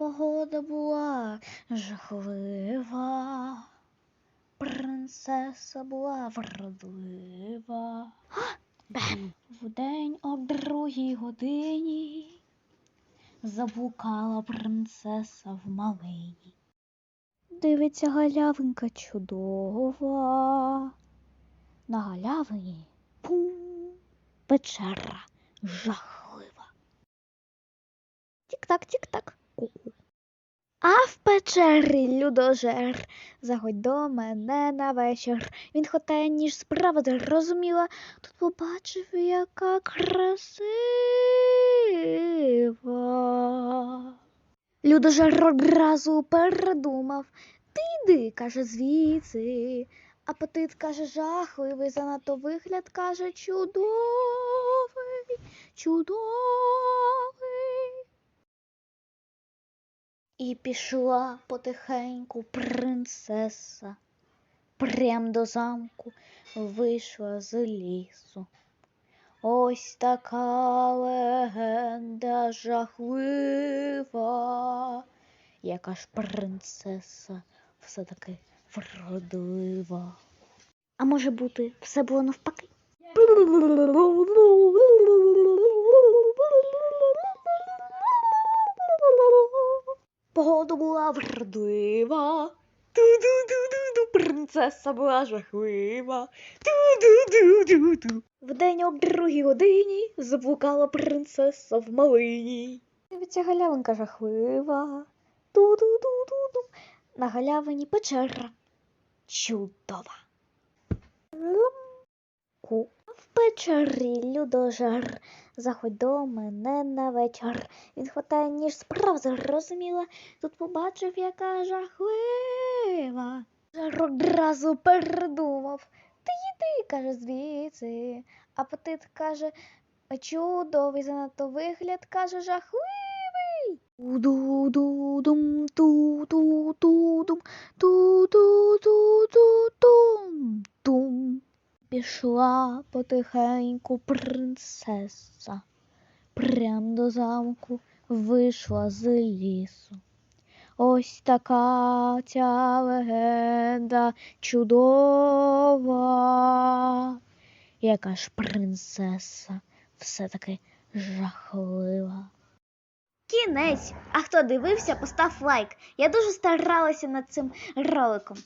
Погода була жахлива. Принцеса була вродлива. Бем! Вдень о другій годині заблукала принцеса в малині. Дивиться галявинка чудова. На галявині пум печера жахлива. Тік-так, тік-так. А в печері людожер, заходь до мене на вечір. Він хотає, ніж справа зрозуміла. Тут побачив, яка красива. Людожер одразу передумав. Ти йди, каже, звідси. Апетит каже жахливий, занадто вигляд каже чудовий, чудовий. І пішла потихеньку принцеса, прям до замку вийшла з лісу. Ось така легенда жахлива, яка ж принцеса все-таки вродлива. А може бути, все було навпаки? Погода була вродлива. Ту-ду-ду-ду-ду, принцеса була жахлива. Ту-ду-ду-ду-ду. Вдень об другій годині заблукала принцеса в малині. Дивиться галявинка жахлива. Ту-ду-ду-ду-ду. На галявині печера. Чудова. Ку. В печері людожер. Заходь до мене на вечір. Він хватає ніж справ зрозуміла. Тут побачив, яка жахлива. Жар одразу передумав. Ти йди, каже, звідси. Апетит каже, чудовий, занадто вигляд каже жахливий. Ту-ду-ду-дум, ту-ту-ту-дум, ту-ту-ту-ту-дум, дум. Пішла потихеньку принцеса. Прям до замку вийшла з лісу. Ось така ця легенда чудова. Яка ж принцеса все-таки жахлива. Кінець! А хто дивився, постав лайк. Я дуже старалася над цим роликом.